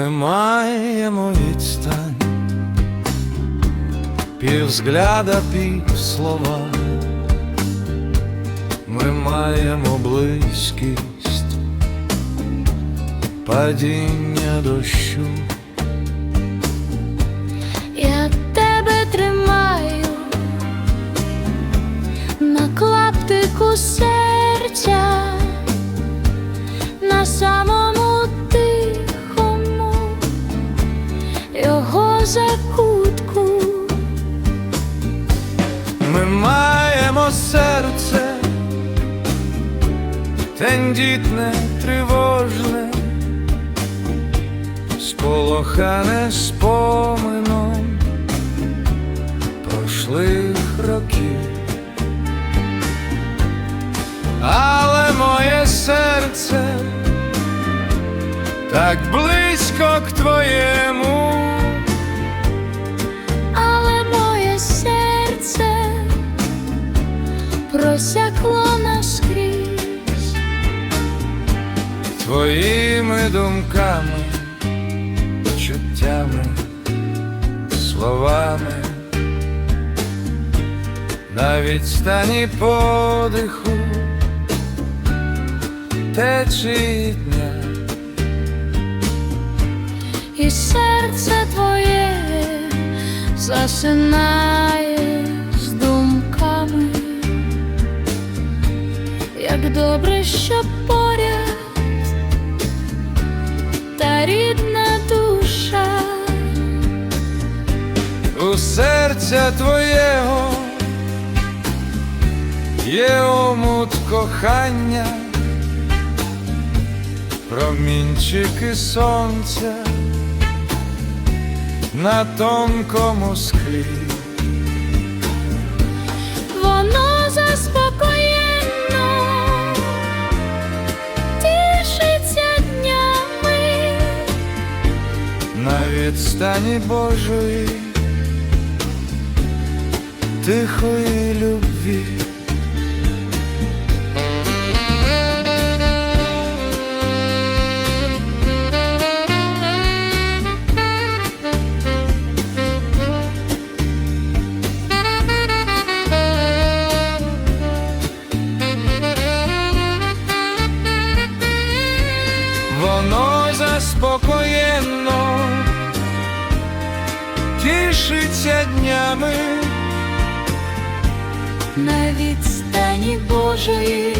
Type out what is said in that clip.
Ми маємо відстань, півзгляда, пів слова, ми маємо близькість, падіння дощу. Я тебе тримаю, на клаптику все. Закутку. Ми маємо серце, тендітне, тривожне, сполохане спомином прошлих років. Але моє серце так близько к твоєму. Твоїми думками, чуттями, словами, на відстані подиху течії дня, І серце твоє засинає у серця твоєго є омут кохання, промінчики сонця на тонкому склі. воно заспокоєно тішиться днями. На відстані Божої тихої любві. Воно заспокоєно тішиться днями. На відстані Божої